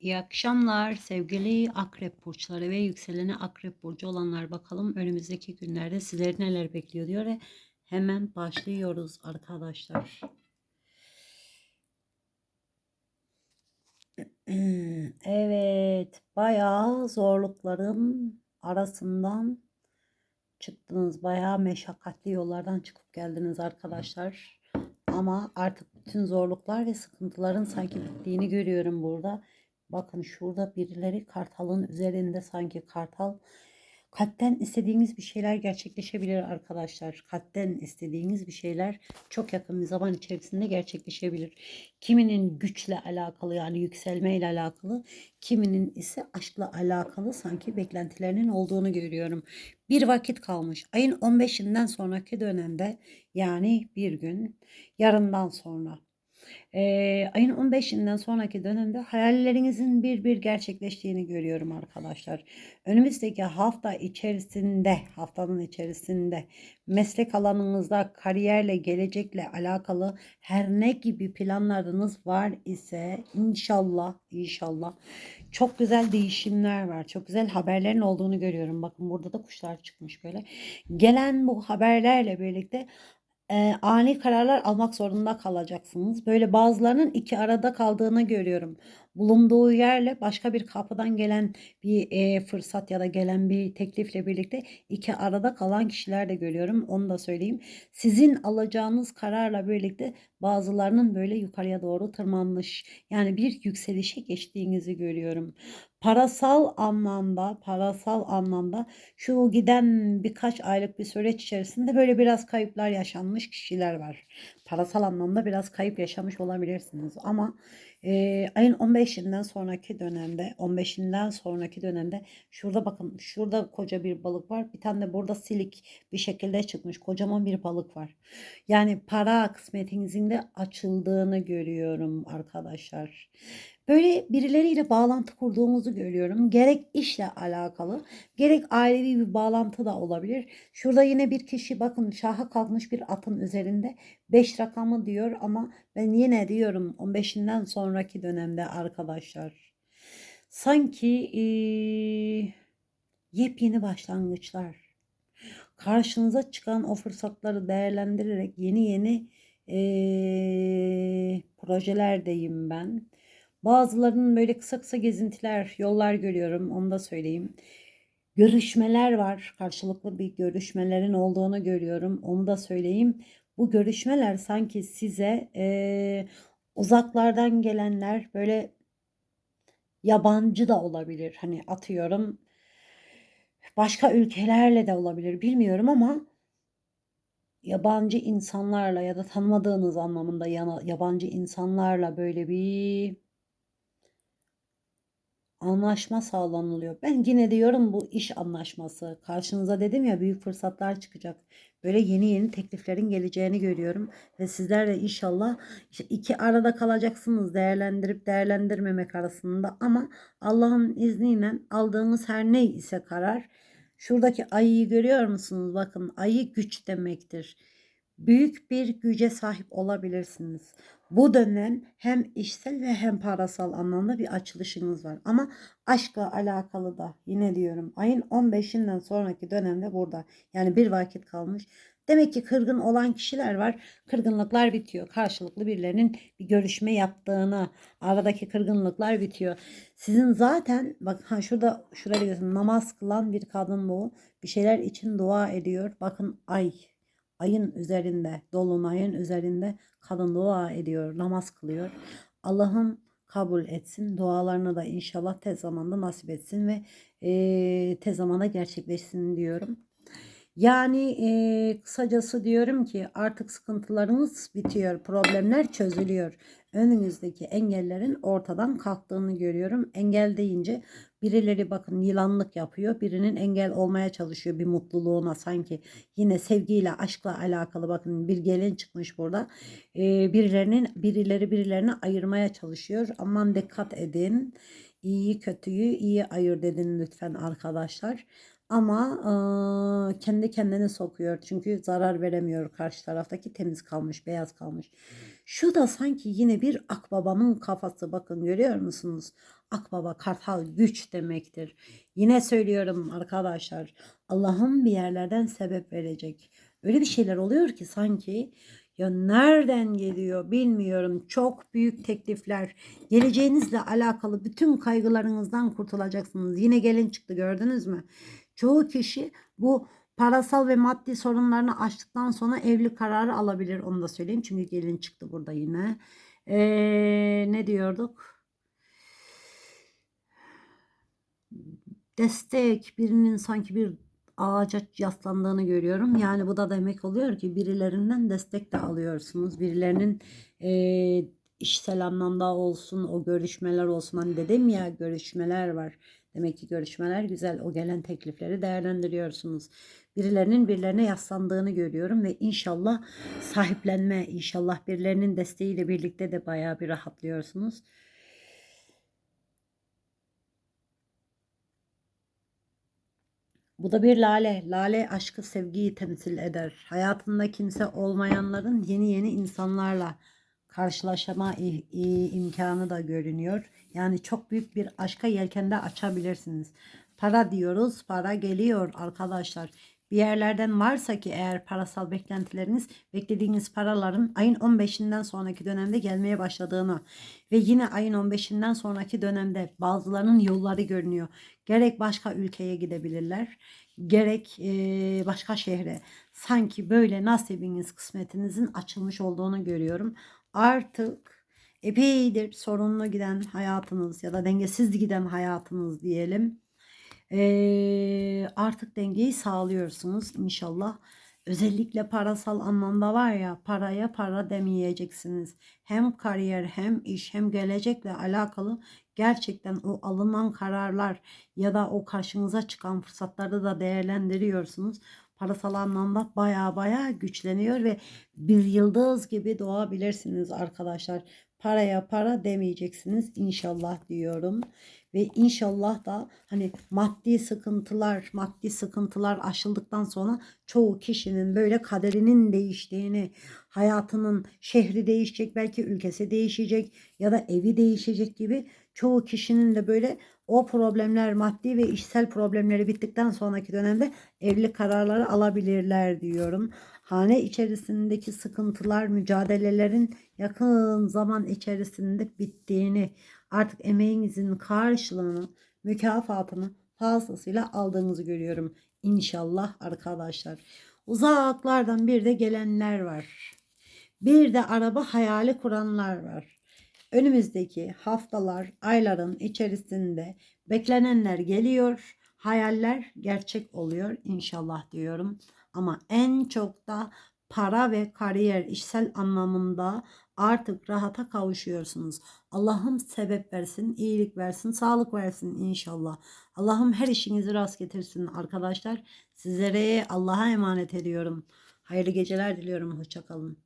İyi akşamlar sevgili akrep burçları ve yükseleni akrep burcu olanlar bakalım önümüzdeki günlerde sizleri neler bekliyor diyor ve hemen başlıyoruz arkadaşlar. Evet bayağı zorlukların arasından çıktınız. Bayağı meşakkatli yollardan çıkıp geldiniz arkadaşlar. Ama artık bütün zorluklar ve sıkıntıların sanki bittiğini görüyorum burada. Bakın şurada birileri kartalın üzerinde sanki kartal. Kalpten istediğiniz bir şeyler gerçekleşebilir arkadaşlar. Kalpten istediğiniz bir şeyler çok yakın bir zaman içerisinde gerçekleşebilir. Kiminin güçle alakalı yani yükselmeyle alakalı, kiminin ise aşkla alakalı sanki beklentilerinin olduğunu görüyorum. Bir vakit kalmış. Ayın 15'inden sonraki dönemde yani bir gün yarından sonra Eee, ayın 15'inden sonraki dönemde hayallerinizin bir bir gerçekleştiğini görüyorum arkadaşlar. Önümüzdeki hafta içerisinde, haftanın içerisinde meslek alanınızda kariyerle, gelecekle alakalı her ne gibi planlarınız var ise inşallah, inşallah çok güzel değişimler var. Çok güzel haberlerin olduğunu görüyorum. Bakın burada da kuşlar çıkmış böyle. Gelen bu haberlerle birlikte Eee, ani kararlar almak zorunda kalacaksınız. Böyle bazılarının iki arada kaldığını görüyorum. Bulunduğu yerle başka bir kapıdan gelen bir eee, fırsat ya da gelen bir teklifle birlikte iki arada kalan kişiler de görüyorum. Onu da söyleyeyim. Sizin alacağınız kararla birlikte bazılarının böyle yukarıya doğru tırmanmış yani bir yükselişe geçtiğinizi görüyorum. Parasal anlamda, parasal anlamda şu giden birkaç aylık bir süreç içerisinde böyle biraz kayıplar yaşanmış kişiler var. Parasal anlamda biraz kayıp yaşamış olabilirsiniz ama e, ayın 15'inden sonraki dönemde 15'inden sonraki dönemde şurada bakın şurada koca bir balık var. Bir tane de burada silik bir şekilde çıkmış kocaman bir balık var. Yani para kısmetinizin de açıldığını görüyorum arkadaşlar. Böyle birileriyle bağlantı kurduğumuzu görüyorum. Gerek işle alakalı, gerek ailevi bir bağlantı da olabilir. Şurada yine bir kişi bakın şaha kalkmış bir atın üzerinde 5 rakamı diyor ama ben yine diyorum 15'inden sonraki dönemde arkadaşlar. Sanki ee, yepyeni başlangıçlar. Karşınıza çıkan o fırsatları değerlendirerek yeni yeni ee, projelerdeyim ben Bazılarının böyle kısa kısa gezintiler, yollar görüyorum. Onu da söyleyeyim. Görüşmeler var. Karşılıklı bir görüşmelerin olduğunu görüyorum. Onu da söyleyeyim. Bu görüşmeler sanki size e, uzaklardan gelenler böyle yabancı da olabilir. Hani atıyorum başka ülkelerle de olabilir bilmiyorum ama yabancı insanlarla ya da tanımadığınız anlamında yabancı insanlarla böyle bir anlaşma sağlanılıyor. Ben yine diyorum bu iş anlaşması. Karşınıza dedim ya büyük fırsatlar çıkacak. Böyle yeni yeni tekliflerin geleceğini görüyorum. Ve sizler de inşallah işte iki arada kalacaksınız değerlendirip değerlendirmemek arasında. Ama Allah'ın izniyle aldığınız her ne ise karar. Şuradaki ayıyı görüyor musunuz? Bakın ayı güç demektir. Büyük bir güce sahip olabilirsiniz. Bu dönem hem işsel ve hem parasal anlamda bir açılışınız var. Ama aşkla alakalı da yine diyorum ayın 15'inden sonraki dönemde burada. Yani bir vakit kalmış. Demek ki kırgın olan kişiler var. Kırgınlıklar bitiyor. Karşılıklı birilerinin bir görüşme yaptığını, aradaki kırgınlıklar bitiyor. Sizin zaten bak ha şurada şurada biliyorsun namaz kılan bir kadın bu. Bir şeyler için dua ediyor. Bakın ay ayın üzerinde, dolunayın üzerinde kadın dua ediyor, namaz kılıyor. Allah'ım kabul etsin. Dualarını da inşallah tez zamanda nasip etsin ve e, tez zamanda gerçekleşsin diyorum. Yani e, kısacası diyorum ki artık sıkıntılarımız bitiyor, problemler çözülüyor. Önünüzdeki engellerin ortadan kalktığını görüyorum. Engel deyince birileri bakın yılanlık yapıyor, birinin engel olmaya çalışıyor bir mutluluğuna sanki. Yine sevgiyle, aşkla alakalı bakın bir gelin çıkmış burada. E, birilerinin birileri birilerini ayırmaya çalışıyor. Aman dikkat edin. İyiyi kötüyü iyi ayır dedin lütfen arkadaşlar. Ama e, kendi kendine sokuyor. Çünkü zarar veremiyor karşı taraftaki temiz kalmış, beyaz kalmış. Şu da sanki yine bir akbabanın kafası. Bakın görüyor musunuz? Akbaba kartal güç demektir. Yine söylüyorum arkadaşlar. Allah'ın bir yerlerden sebep verecek. Öyle bir şeyler oluyor ki sanki ya nereden geliyor bilmiyorum. Çok büyük teklifler. Geleceğinizle alakalı bütün kaygılarınızdan kurtulacaksınız. Yine gelin çıktı gördünüz mü? Çoğu kişi bu parasal ve maddi sorunlarını aştıktan sonra evli kararı alabilir. Onu da söyleyeyim. Çünkü gelin çıktı burada yine. Ee, ne diyorduk? Destek birinin sanki bir ağaca yaslandığını görüyorum. Yani bu da demek oluyor ki birilerinden destek de alıyorsunuz. Birilerinin e, işsel anlamda olsun, o görüşmeler olsun. Hani dedim ya görüşmeler var. Demek ki görüşmeler güzel. O gelen teklifleri değerlendiriyorsunuz. Birilerinin birilerine yaslandığını görüyorum ve inşallah sahiplenme, inşallah birilerinin desteğiyle birlikte de bayağı bir rahatlıyorsunuz. Bu da bir lale. Lale aşkı, sevgiyi temsil eder. Hayatında kimse olmayanların yeni yeni insanlarla karşılaşma imkanı da görünüyor. Yani çok büyük bir aşka yelkende açabilirsiniz. Para diyoruz, para geliyor arkadaşlar. Bir yerlerden varsa ki eğer parasal beklentileriniz beklediğiniz paraların ayın 15'inden sonraki dönemde gelmeye başladığını ve yine ayın 15'inden sonraki dönemde bazılarının yolları görünüyor. Gerek başka ülkeye gidebilirler, gerek eee, başka şehre. Sanki böyle nasibiniz, kısmetinizin açılmış olduğunu görüyorum. Artık epeydir sorunlu giden hayatınız ya da dengesiz giden hayatınız diyelim. Artık dengeyi sağlıyorsunuz inşallah. Özellikle parasal anlamda var ya paraya para demeyeceksiniz. Hem kariyer hem iş hem gelecekle alakalı gerçekten o alınan kararlar ya da o karşınıza çıkan fırsatları da değerlendiriyorsunuz. Parasal anlamda baya baya güçleniyor ve bir yıldız gibi doğabilirsiniz arkadaşlar. Paraya para demeyeceksiniz inşallah diyorum. Ve inşallah da hani maddi sıkıntılar, maddi sıkıntılar aşıldıktan sonra çoğu kişinin böyle kaderinin değiştiğini, hayatının şehri değişecek, belki ülkesi değişecek ya da evi değişecek gibi çoğu kişinin de böyle o problemler maddi ve işsel problemleri bittikten sonraki dönemde evlilik kararları alabilirler diyorum. Hane içerisindeki sıkıntılar, mücadelelerin yakın zaman içerisinde bittiğini, artık emeğinizin karşılığını, mükafatını fazlasıyla aldığınızı görüyorum. İnşallah arkadaşlar. Uzaklardan bir de gelenler var. Bir de araba hayali kuranlar var. Önümüzdeki haftalar, ayların içerisinde beklenenler geliyor. Hayaller gerçek oluyor inşallah diyorum. Ama en çok da para ve kariyer işsel anlamında artık rahata kavuşuyorsunuz. Allah'ım sebep versin, iyilik versin, sağlık versin inşallah. Allah'ım her işinizi rast getirsin arkadaşlar. Sizlere Allah'a emanet ediyorum. Hayırlı geceler diliyorum. Hoşçakalın.